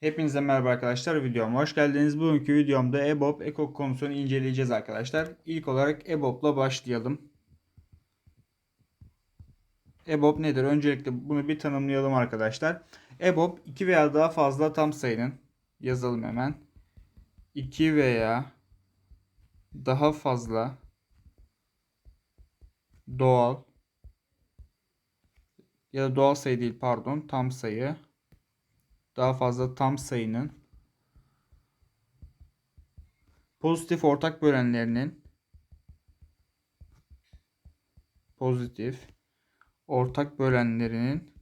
Hepinize merhaba arkadaşlar videoma hoş geldiniz. Bugünkü videomda EBOB ekok konusunu inceleyeceğiz arkadaşlar. İlk olarak EBOB'la başlayalım. EBOB nedir? Öncelikle bunu bir tanımlayalım arkadaşlar. EBOB iki veya daha fazla tam sayının yazalım hemen. 2 veya daha fazla doğal ya da doğal sayı değil pardon tam sayı daha fazla tam sayının pozitif ortak bölenlerinin pozitif ortak bölenlerinin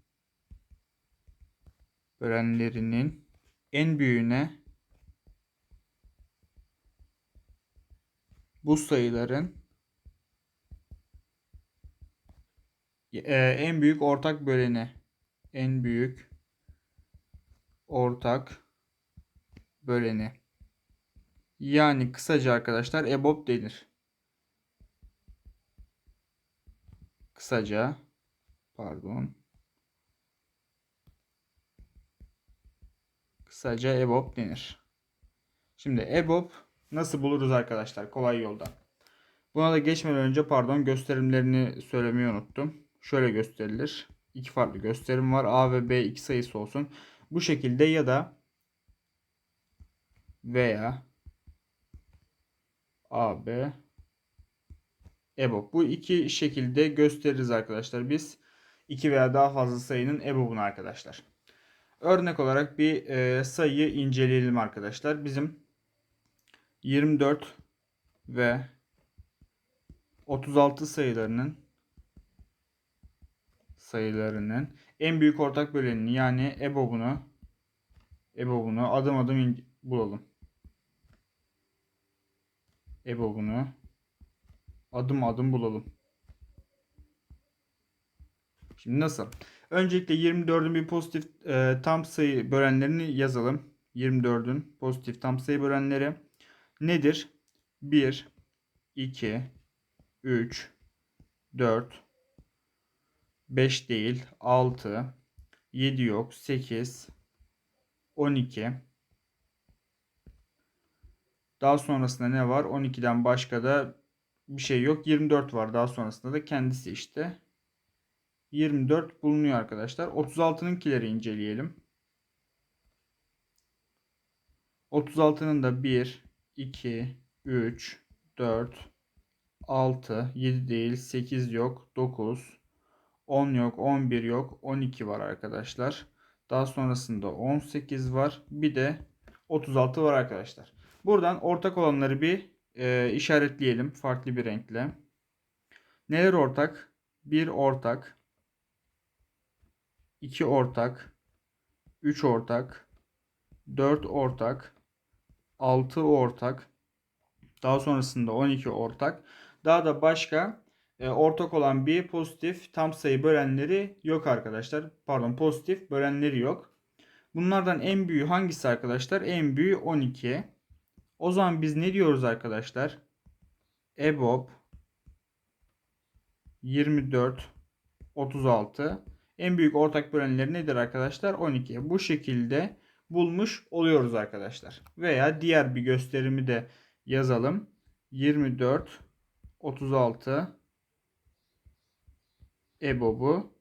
bölenlerinin en büyüğüne bu sayıların e, en büyük ortak böleni en büyük ortak böleni. Yani kısaca arkadaşlar EBOB denir. Kısaca pardon. Kısaca EBOB denir. Şimdi EBOB nasıl buluruz arkadaşlar kolay yoldan. Buna da geçmeden önce pardon gösterimlerini söylemeyi unuttum. Şöyle gösterilir. İki farklı gösterim var. A ve B iki sayısı olsun. Bu şekilde ya da veya AB EBOB. Bu iki şekilde gösteririz arkadaşlar. Biz iki veya daha fazla sayının EBOB'unu arkadaşlar. Örnek olarak bir e, sayıyı inceleyelim arkadaşlar. Bizim 24 ve 36 sayılarının sayılarının en büyük ortak bölenini yani EBOB'unu EBOB'unu adım adım bulalım. EBOB'unu adım adım bulalım. Şimdi nasıl? Öncelikle 24'ün bir pozitif e, tam sayı bölenlerini yazalım. 24'ün pozitif tam sayı bölenleri nedir? 1, 2, 3, 4, 5 değil 6, 7 yok 8, 12. Daha sonrasında ne var? 12'den başka da bir şey yok. 24 var. Daha sonrasında da kendisi işte. 24 bulunuyor arkadaşlar. 36'nınkileri inceleyelim. 36'nın da 1, 2, 3, 4, 6, 7 değil, 8 yok, 9, 10 yok, 11 yok, 12 var arkadaşlar. Daha sonrasında 18 var. Bir de 36 var arkadaşlar. Buradan ortak olanları bir e, işaretleyelim farklı bir renkle. Neler ortak? 1 ortak, 2 ortak, 3 ortak, 4 ortak, 6 ortak, daha sonrasında 12 ortak. Daha da başka ortak olan bir pozitif tam sayı bölenleri yok arkadaşlar. Pardon pozitif bölenleri yok. Bunlardan en büyüğü hangisi arkadaşlar? En büyüğü 12. O zaman biz ne diyoruz arkadaşlar? EBOB 24 36 en büyük ortak bölenleri nedir arkadaşlar? 12. Bu şekilde bulmuş oluyoruz arkadaşlar. Veya diğer bir gösterimi de yazalım. 24 36 EBOB'u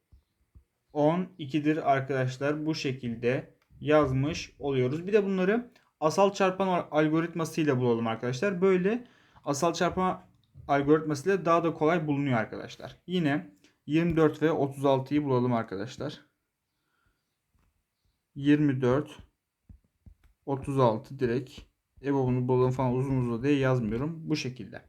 12'dir arkadaşlar. Bu şekilde yazmış oluyoruz. Bir de bunları asal çarpan algoritmasıyla bulalım arkadaşlar. Böyle asal çarpan algoritmasıyla daha da kolay bulunuyor arkadaşlar. Yine 24 ve 36'yı bulalım arkadaşlar. 24 36 direkt EBOB'unu bulalım falan uzun uzun diye yazmıyorum. Bu şekilde.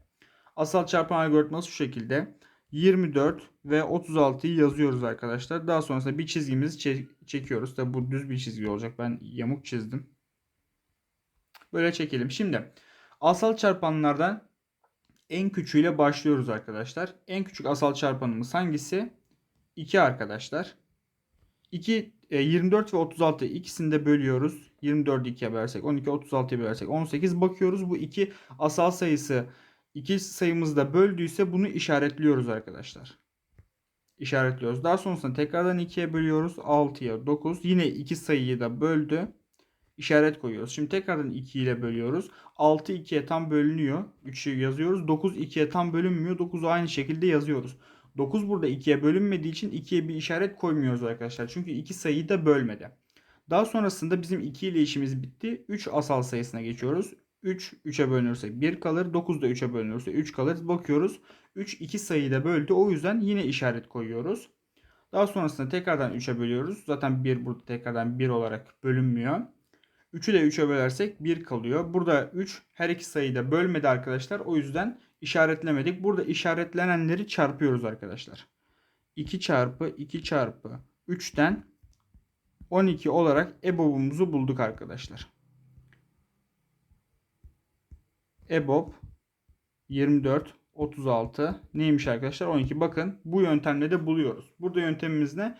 Asal çarpan algoritması şu şekilde. 24 ve 36'yı yazıyoruz arkadaşlar. Daha sonrasında bir çizgimizi çekiyoruz. Tabi bu düz bir çizgi olacak. Ben yamuk çizdim. Böyle çekelim. Şimdi asal çarpanlardan en küçüğüyle başlıyoruz arkadaşlar. En küçük asal çarpanımız hangisi? 2 arkadaşlar. 2 24 ve 36 ikisini de bölüyoruz. 24'ü 2'ye bölersek 12 36'ya bölersek 18 bakıyoruz. Bu iki asal sayısı iki sayımızda böldüyse bunu işaretliyoruz arkadaşlar. İşaretliyoruz. Daha sonrasında tekrardan 2'ye bölüyoruz. 6'ya 9. Yine iki sayıyı da böldü. işaret koyuyoruz. Şimdi tekrardan 2 ile bölüyoruz. 6 2'ye tam bölünüyor. 3'ü yazıyoruz. 9 2'ye tam bölünmüyor. 9'u aynı şekilde yazıyoruz. 9 burada 2'ye bölünmediği için 2'ye bir işaret koymuyoruz arkadaşlar. Çünkü 2 sayıyı da bölmedi. Daha sonrasında bizim 2 ile işimiz bitti. 3 asal sayısına geçiyoruz. 3 3'e bölünürse 1 kalır. 9 da 3'e bölünürse 3 kalır. Bakıyoruz. 3 2 sayıyı da böldü. O yüzden yine işaret koyuyoruz. Daha sonrasında tekrardan 3'e bölüyoruz. Zaten 1 burada tekrardan 1 olarak bölünmüyor. 3'ü de 3'e bölersek 1 kalıyor. Burada 3 her iki sayıyı da bölmedi arkadaşlar. O yüzden işaretlemedik. Burada işaretlenenleri çarpıyoruz arkadaşlar. 2 çarpı 2 çarpı 3'ten 12 olarak EBOB'umuzu bulduk arkadaşlar. EBOB 24 36 neymiş arkadaşlar? 12. Bakın bu yöntemle de buluyoruz. Burada yöntemimiz ne?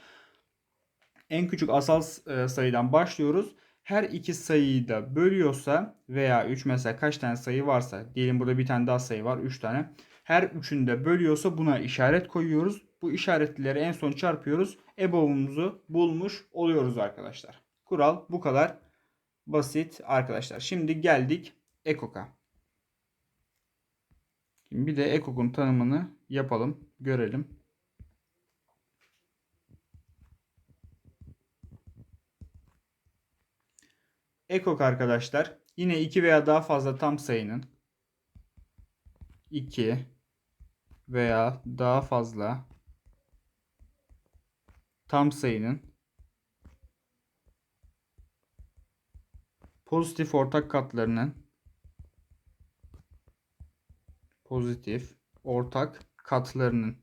En küçük asal e, sayıdan başlıyoruz. Her iki sayıyı da bölüyorsa veya 3 mesela kaç tane sayı varsa diyelim burada bir tane daha sayı var 3 tane. Her üçünü de bölüyorsa buna işaret koyuyoruz. Bu işaretlileri en son çarpıyoruz. EBOB'umuzu bulmuş oluyoruz arkadaşlar. Kural bu kadar basit arkadaşlar. Şimdi geldik EKOK'a. Şimdi bir de EKOK'un tanımını yapalım, görelim. EKOK arkadaşlar yine 2 veya daha fazla tam sayının 2 veya daha fazla tam sayının pozitif ortak katlarının pozitif ortak katlarının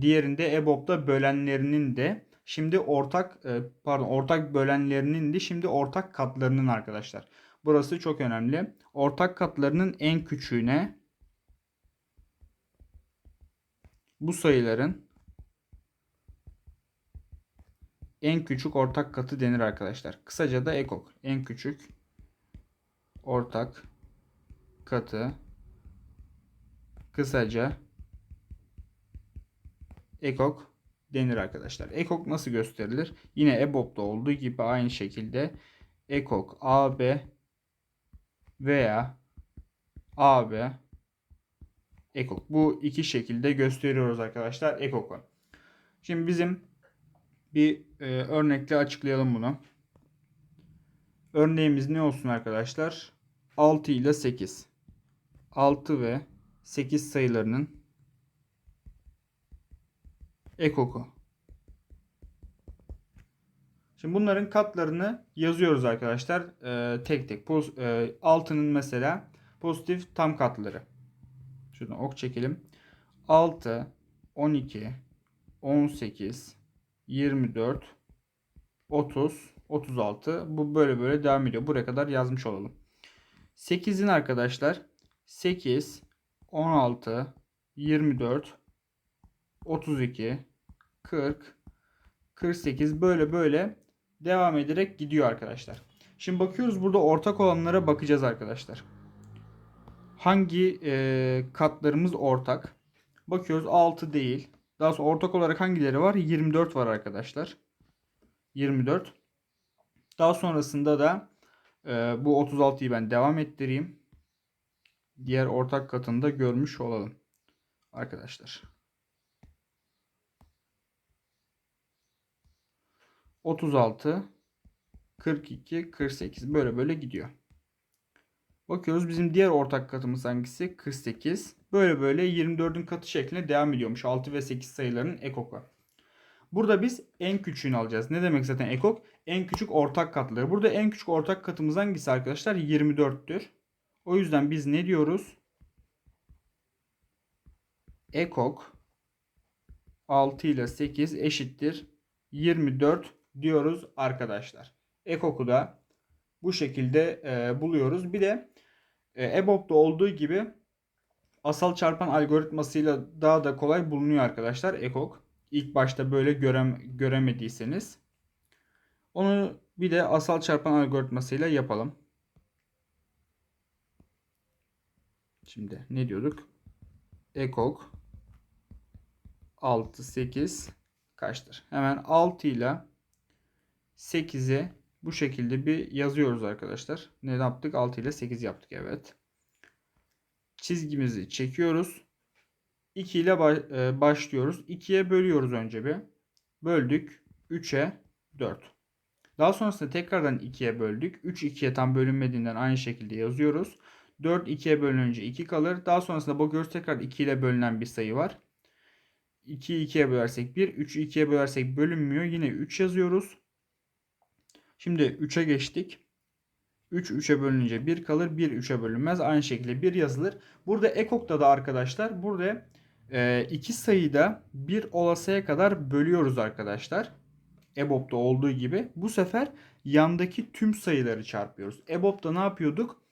diğerinde EBOB'da bölenlerinin de şimdi ortak e, pardon ortak bölenlerinin de şimdi ortak katlarının arkadaşlar. Burası çok önemli. Ortak katlarının en küçüğüne bu sayıların en küçük ortak katı denir arkadaşlar. Kısaca da ekok. En küçük ortak katı kısaca ekok denir arkadaşlar. Ekok nasıl gösterilir? Yine EBOB'da olduğu gibi aynı şekilde ekok AB veya AB ekok. Bu iki şekilde gösteriyoruz arkadaşlar ekok'u. Şimdi bizim bir e, örnekle açıklayalım bunu. Örneğimiz ne olsun arkadaşlar? 6 ile 8. 6 ve 8 sayılarının ekoku. Şimdi bunların katlarını yazıyoruz arkadaşlar. Ee, tek tek. Poz, e, 6'nın mesela pozitif tam katları. Şuradan ok çekelim. 6, 12, 18, 24, 30, 36. Bu böyle böyle devam ediyor. Buraya kadar yazmış olalım. 8'in arkadaşlar 8, 16, 24, 32, 40, 48 böyle böyle devam ederek gidiyor arkadaşlar. Şimdi bakıyoruz burada ortak olanlara bakacağız arkadaşlar. Hangi e, katlarımız ortak? Bakıyoruz 6 değil. Daha sonra ortak olarak hangileri var? 24 var arkadaşlar. 24. Daha sonrasında da e, bu 36'yı ben devam ettireyim. Diğer ortak katını da görmüş olalım. Arkadaşlar. 36, 42, 48 böyle böyle gidiyor. Bakıyoruz bizim diğer ortak katımız hangisi? 48. Böyle böyle 24'ün katı şeklinde devam ediyormuş. 6 ve 8 sayılarının ekoku. Burada biz en küçüğünü alacağız. Ne demek zaten ekok? En küçük ortak katları. Burada en küçük ortak katımız hangisi arkadaşlar? 24'tür. O yüzden biz ne diyoruz? Ekok 6 ile 8 eşittir 24 diyoruz arkadaşlar. Ekok'u da bu şekilde e, buluyoruz. Bir de e, EBOB'da olduğu gibi asal çarpan algoritmasıyla daha da kolay bulunuyor arkadaşlar ekok. İlk başta böyle görem, göremediyseniz. Onu bir de asal çarpan algoritmasıyla yapalım. Şimdi ne diyorduk? Ekok 6 8 kaçtır? Hemen 6 ile 8'i bu şekilde bir yazıyoruz arkadaşlar. Ne yaptık? 6 ile 8 yaptık. Evet. Çizgimizi çekiyoruz. 2 ile e, başlıyoruz. 2'ye bölüyoruz önce bir. Böldük. 3'e 4. Daha sonrasında tekrardan 2'ye böldük. 3 2'ye tam bölünmediğinden aynı şekilde yazıyoruz. 4 2'ye bölününce 2 kalır. Daha sonrasında bakıyoruz tekrar 2 ile bölünen bir sayı var. 2'yi 2'ye bölersek 1, 3'ü 2'ye bölersek bölünmüyor. Yine 3 yazıyoruz. Şimdi 3'e geçtik. 3 3'e bölününce 1 kalır. 1 3'e bölünmez. Aynı şekilde 1 yazılır. Burada ekokta da arkadaşlar burada e, iki sayıda bir olasıya kadar bölüyoruz arkadaşlar. EBOB'da olduğu gibi. Bu sefer yandaki tüm sayıları çarpıyoruz. EBOB'da ne yapıyorduk?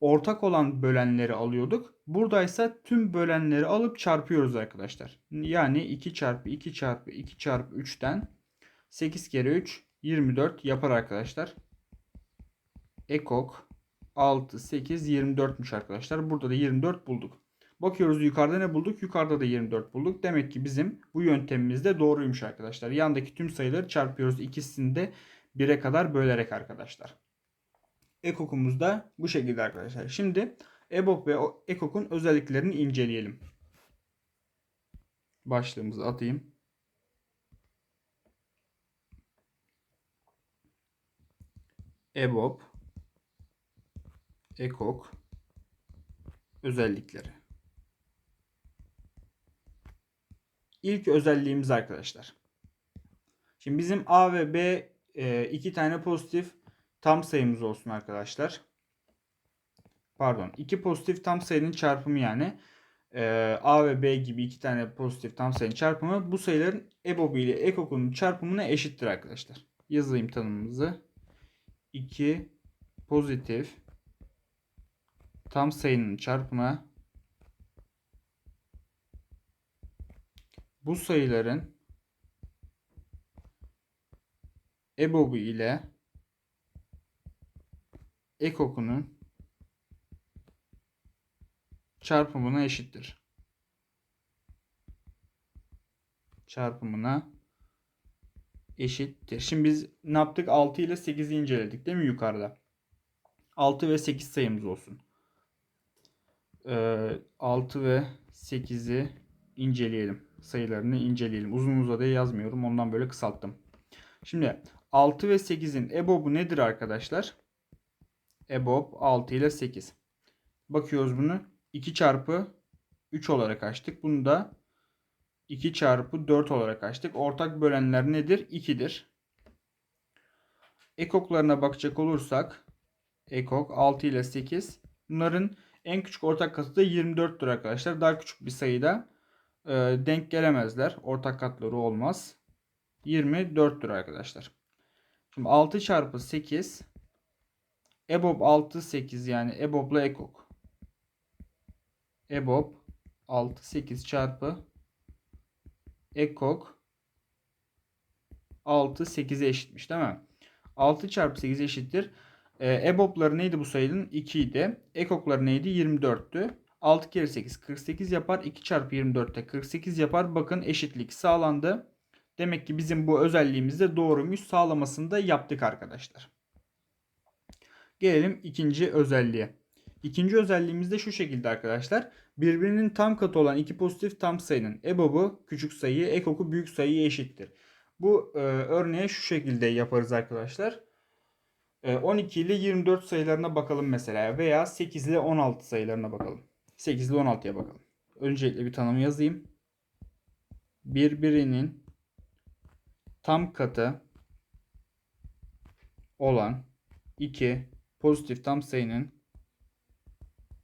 Ortak olan bölenleri alıyorduk. Buradaysa tüm bölenleri alıp çarpıyoruz arkadaşlar. Yani 2 çarpı 2 çarpı 2 çarpı 3'ten 8 kere 3 24 yapar arkadaşlar. Ekok 6, 8, 24'müş arkadaşlar. Burada da 24 bulduk. Bakıyoruz yukarıda ne bulduk? Yukarıda da 24 bulduk. Demek ki bizim bu yöntemimiz de doğruymuş arkadaşlar. Yandaki tüm sayıları çarpıyoruz. İkisini de 1'e kadar bölerek arkadaşlar. Ekokumuz da bu şekilde arkadaşlar. Şimdi EBOB ve ekokun özelliklerini inceleyelim. Başlığımızı atayım. EBOB ekok özellikleri. İlk özelliğimiz arkadaşlar. Şimdi bizim A ve B e, iki tane pozitif tam sayımız olsun arkadaşlar. Pardon. iki pozitif tam sayının çarpımı yani. E, A ve B gibi iki tane pozitif tam sayının çarpımı bu sayıların EBOB ile EKOK'un çarpımına eşittir arkadaşlar. Yazayım tanımımızı. 2 pozitif tam sayının çarpımı bu sayıların EBOB'u ile ekokunun çarpımına eşittir. Çarpımına eşittir. Şimdi biz ne yaptık? 6 ile 8'i inceledik değil mi yukarıda? 6 ve 8 sayımız olsun. Ee, 6 ve 8'i inceleyelim. Sayılarını inceleyelim. Uzun uzadıya yazmıyorum. Ondan böyle kısalttım. Şimdi 6 ve 8'in EBOB'u nedir arkadaşlar? EBOB 6 ile 8. Bakıyoruz bunu. 2 çarpı 3 olarak açtık. Bunu da 2 çarpı 4 olarak açtık. Ortak bölenler nedir? 2'dir. Ekoklarına bakacak olursak ekok 6 ile 8. Bunların en küçük ortak katı da 24'tür arkadaşlar. Daha küçük bir sayıda e, denk gelemezler. Ortak katları olmaz. 24'tür arkadaşlar. Şimdi 6 çarpı 8 EBOB 6 8 yani EBOB'la ekok. EBOB 6 8 çarpı ekok 6 8'e eşitmiş değil mi? 6 çarpı 8 eşittir. E, EBOB'ları neydi bu sayının? 2 idi. Ekokları neydi? 24'tü. 6 kere 8 48 yapar. 2 çarpı 24'te 48 yapar. Bakın eşitlik sağlandı. Demek ki bizim bu özelliğimiz de doğruymuş. Sağlamasını da yaptık arkadaşlar. Gelelim ikinci özelliğe. İkinci özelliğimiz de şu şekilde arkadaşlar. Birbirinin tam katı olan iki pozitif tam sayının EBOB'u küçük sayı, EKOK'u büyük sayıya eşittir. Bu e, örneğe şu şekilde yaparız arkadaşlar. E, 12 ile 24 sayılarına bakalım mesela veya 8 ile 16 sayılarına bakalım. 8 ile 16'ya bakalım. Öncelikle bir tanım yazayım. Birbirinin tam katı olan iki pozitif tam sayının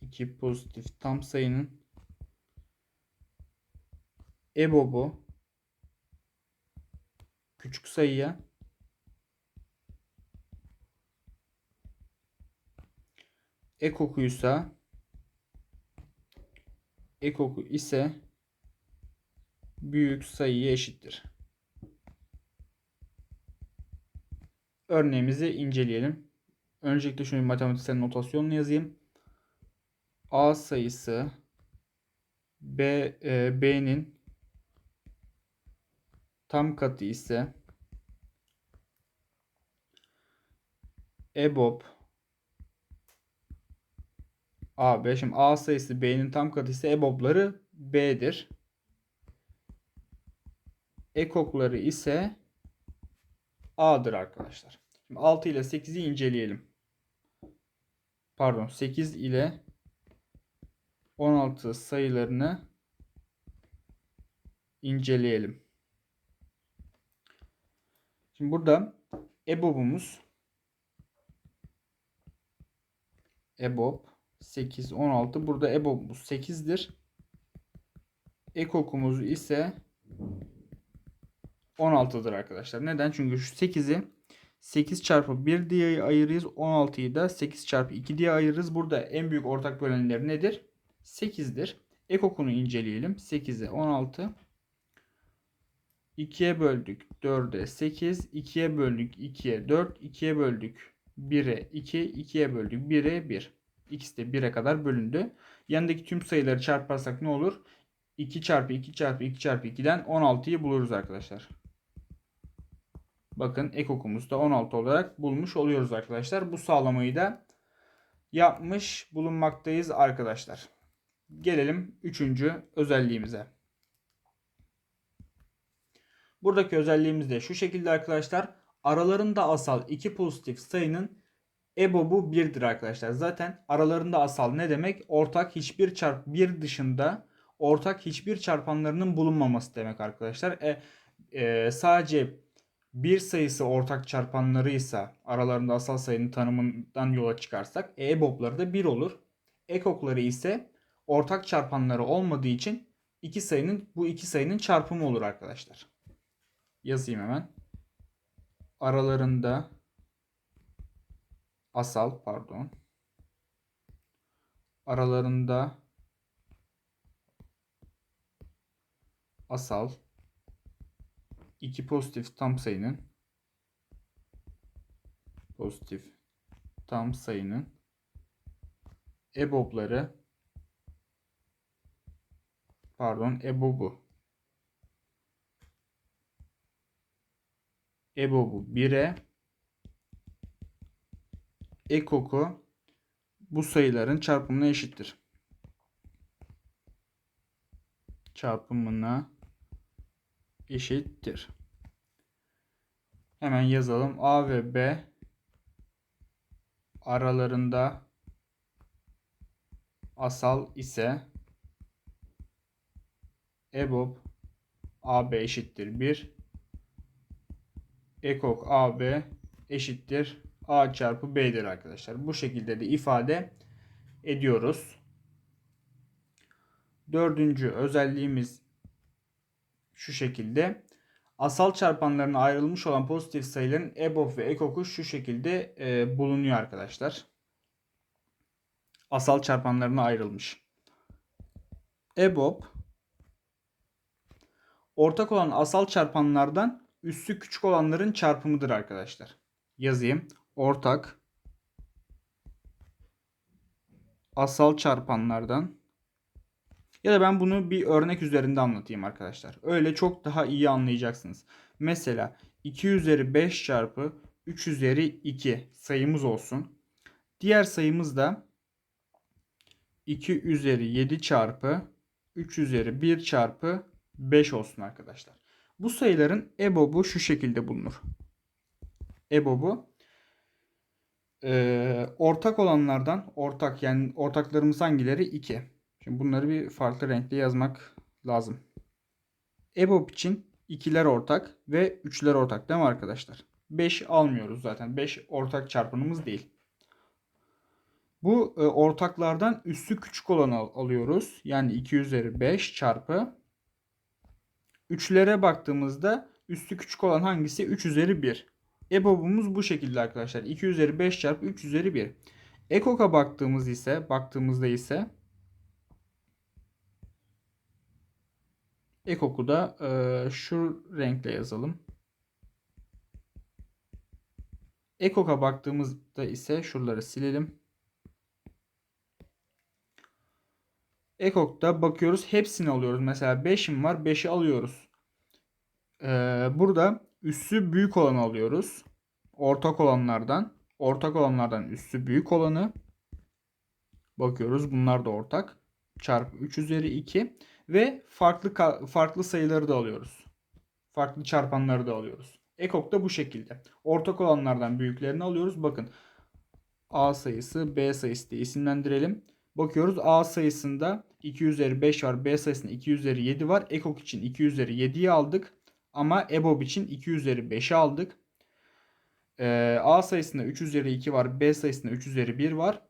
iki pozitif tam sayının EBOB'u küçük sayıya ekokuysa ekoku ise büyük sayıya eşittir. Örneğimizi inceleyelim. Öncelikle şunu matematiksel notasyonla yazayım. A sayısı B e, B'nin tam katı ise EBOB AB. Şimdi A sayısı B'nin tam katı ise EBOB'ları B'dir. Ekokları ise A'dır arkadaşlar. Şimdi 6 ile 8'i inceleyelim. Pardon 8 ile 16 sayılarını inceleyelim. Şimdi burada EBOB'umuz EBOB 8 16 burada EBOB'umuz 8'dir. Ekokumuz ise 16'dır arkadaşlar. Neden? Çünkü şu 8'i 8 çarpı 1 diye ayırırız. 16'yı da 8 çarpı 2 diye ayırırız. Burada en büyük ortak bölenler nedir? 8'dir. Ekokunu inceleyelim. 8'e 16. 2'ye böldük 4'e 8. 2'ye böldük 2'ye 4. 2'ye böldük 1'e 2. 2'ye böldük 1'e 1. İkisi de 1'e kadar bölündü. Yanındaki tüm sayıları çarparsak ne olur? 2 çarpı 2 çarpı 2 çarpı 2'den 16'yı buluruz arkadaşlar. Bakın ekokumuzda 16 olarak bulmuş oluyoruz arkadaşlar. Bu sağlamayı da yapmış bulunmaktayız arkadaşlar. Gelelim 3. özelliğimize. Buradaki özelliğimiz de şu şekilde arkadaşlar. Aralarında asal iki pozitif sayının EBOB'u 1'dir arkadaşlar. Zaten aralarında asal ne demek? Ortak hiçbir çarp 1 dışında ortak hiçbir çarpanlarının bulunmaması demek arkadaşlar. E, e, sadece bir sayısı ortak çarpanlarıysa aralarında asal sayının tanımından yola çıkarsak EBOB'ları da 1 olur. Ekokları ise ortak çarpanları olmadığı için iki sayının bu iki sayının çarpımı olur arkadaşlar. Yazayım hemen. Aralarında asal pardon. Aralarında asal iki pozitif tam sayının pozitif tam sayının EBOB'ları pardon EBOB'u EBOB'u 1'e ekoku bu sayıların çarpımına eşittir. Çarpımına eşittir. Hemen yazalım. A ve B aralarında asal ise EBOB AB eşittir 1. Ekok AB eşittir A çarpı B'dir arkadaşlar. Bu şekilde de ifade ediyoruz. Dördüncü özelliğimiz şu şekilde. Asal çarpanlarına ayrılmış olan pozitif sayıların EBOB ve EKOK'u şu şekilde e, bulunuyor arkadaşlar. Asal çarpanlarına ayrılmış. EBOB ortak olan asal çarpanlardan üssü küçük olanların çarpımıdır arkadaşlar. Yazayım. Ortak asal çarpanlardan ya da ben bunu bir örnek üzerinde anlatayım arkadaşlar. Öyle çok daha iyi anlayacaksınız. Mesela 2 üzeri 5 çarpı 3 üzeri 2 sayımız olsun. Diğer sayımız da 2 üzeri 7 çarpı 3 üzeri 1 çarpı 5 olsun arkadaşlar. Bu sayıların EBOB'u şu şekilde bulunur. EBOB'u e, ortak olanlardan ortak yani ortaklarımız hangileri? 2. Şimdi bunları bir farklı renkle yazmak lazım. EBOB için ikiler ortak ve üçler ortak değil mi arkadaşlar? 5 almıyoruz zaten. 5 ortak çarpanımız değil. Bu e, ortaklardan üstü küçük olanı al- alıyoruz. Yani 2 üzeri 5 çarpı. Üçlere baktığımızda üstü küçük olan hangisi? 3 üzeri 1. EBOB'umuz bu şekilde arkadaşlar. 2 üzeri 5 çarpı 3 üzeri 1. EKOK'a baktığımız ise baktığımızda ise Ekoku da e, şu renkle yazalım. Ekok'a baktığımızda ise şuraları silelim. Ekok'ta bakıyoruz hepsini alıyoruz. Mesela 5'im var 5'i alıyoruz. Ee, burada üssü büyük olanı alıyoruz. Ortak olanlardan. Ortak olanlardan üssü büyük olanı. Bakıyoruz bunlar da ortak. Çarpı 3 üzeri 2. Ve farklı farklı sayıları da alıyoruz. Farklı çarpanları da alıyoruz. Ekok da bu şekilde. Ortak olanlardan büyüklerini alıyoruz. Bakın A sayısı B sayısı diye isimlendirelim. Bakıyoruz A sayısında 2 üzeri 5 var. B sayısında 2 üzeri 7 var. Ekok için 2 üzeri 7'yi aldık. Ama EBOB için 2 üzeri 5'i aldık. Ee, A sayısında 3 üzeri 2 var. B sayısında 3 üzeri 1 var.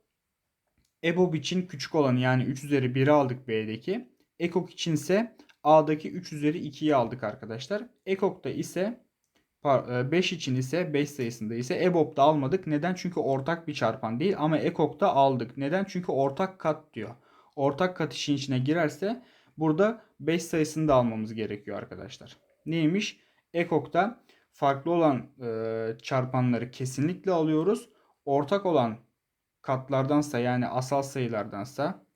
EBOB için küçük olanı yani 3 üzeri 1'i aldık B'deki. Ekok için ise A'daki 3 üzeri 2'yi aldık arkadaşlar. Ekok'ta ise 5 için ise 5 sayısında ise EBOB'da almadık. Neden? Çünkü ortak bir çarpan değil ama EKOK'ta aldık. Neden? Çünkü ortak kat diyor. Ortak kat işin içine girerse burada 5 sayısını da almamız gerekiyor arkadaşlar. Neymiş? EKOK'ta farklı olan e, çarpanları kesinlikle alıyoruz. Ortak olan katlardansa yani asal sayılardansa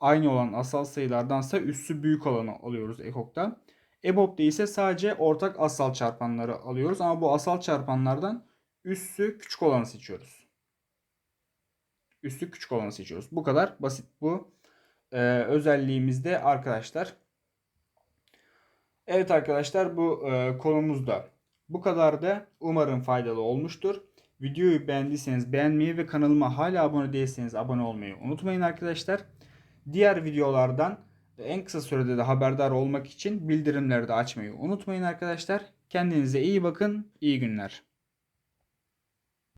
aynı olan asal sayılardansa üssü büyük olanı alıyoruz EKOK'ta. EBOB'da ise sadece ortak asal çarpanları alıyoruz ama bu asal çarpanlardan üssü küçük olanı seçiyoruz. Üssü küçük olanı seçiyoruz. Bu kadar basit bu e, özelliğimizde arkadaşlar. Evet arkadaşlar bu e, konumuzda bu kadar da umarım faydalı olmuştur. Videoyu beğendiyseniz beğenmeyi ve kanalıma hala abone değilseniz abone olmayı unutmayın arkadaşlar. Diğer videolardan en kısa sürede de haberdar olmak için bildirimleri de açmayı unutmayın arkadaşlar. Kendinize iyi bakın. İyi günler.